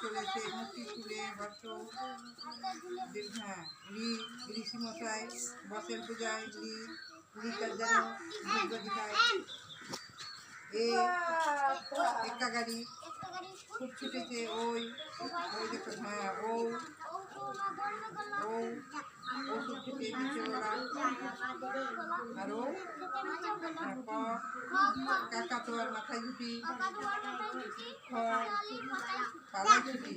চলেছে মুক্তি তুলে বর্ষ দীর্ঘ হ্যাঁ রি ঋষি মশাই বসের পূজায় রি রিটার যেন দুর্গ দিকায় এ একা গাড়ি খুব ছুটেছে ওই ওই দেখো হ্যাঁ ও ও আর হ্যাঁ, কাকা তো আর মাথায় ঝুটি খ পালাই ছুটি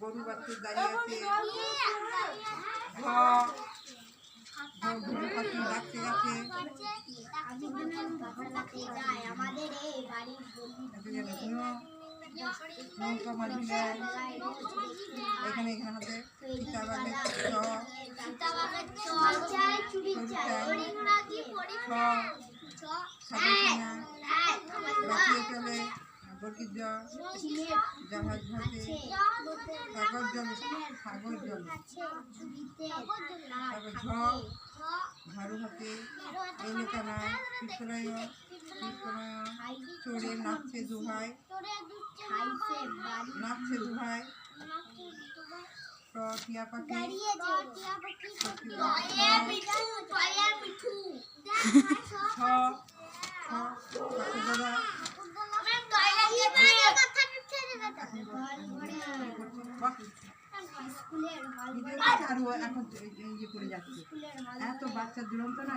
গরু বাছুর দাঁড়িয়ে আছে ঘুরে পাখি ডাকতে আমাদের এই বাড়ির নৌকা মাঝি এখানে এখানে হাতে সাদা রাখিয়ে চলে বরকির জ জাহাজ ভাসে সাগর জলে সাগর জলে তারপর ঝ ঝাড়ু হাতে এলাকা নাই কৃষ্ণয় কৃষ্ণয় চড়ে নাচছে দুহাই নাচছে দুহাই ট টিয়া পাখি। এত বাচ্চা দুরন্ত না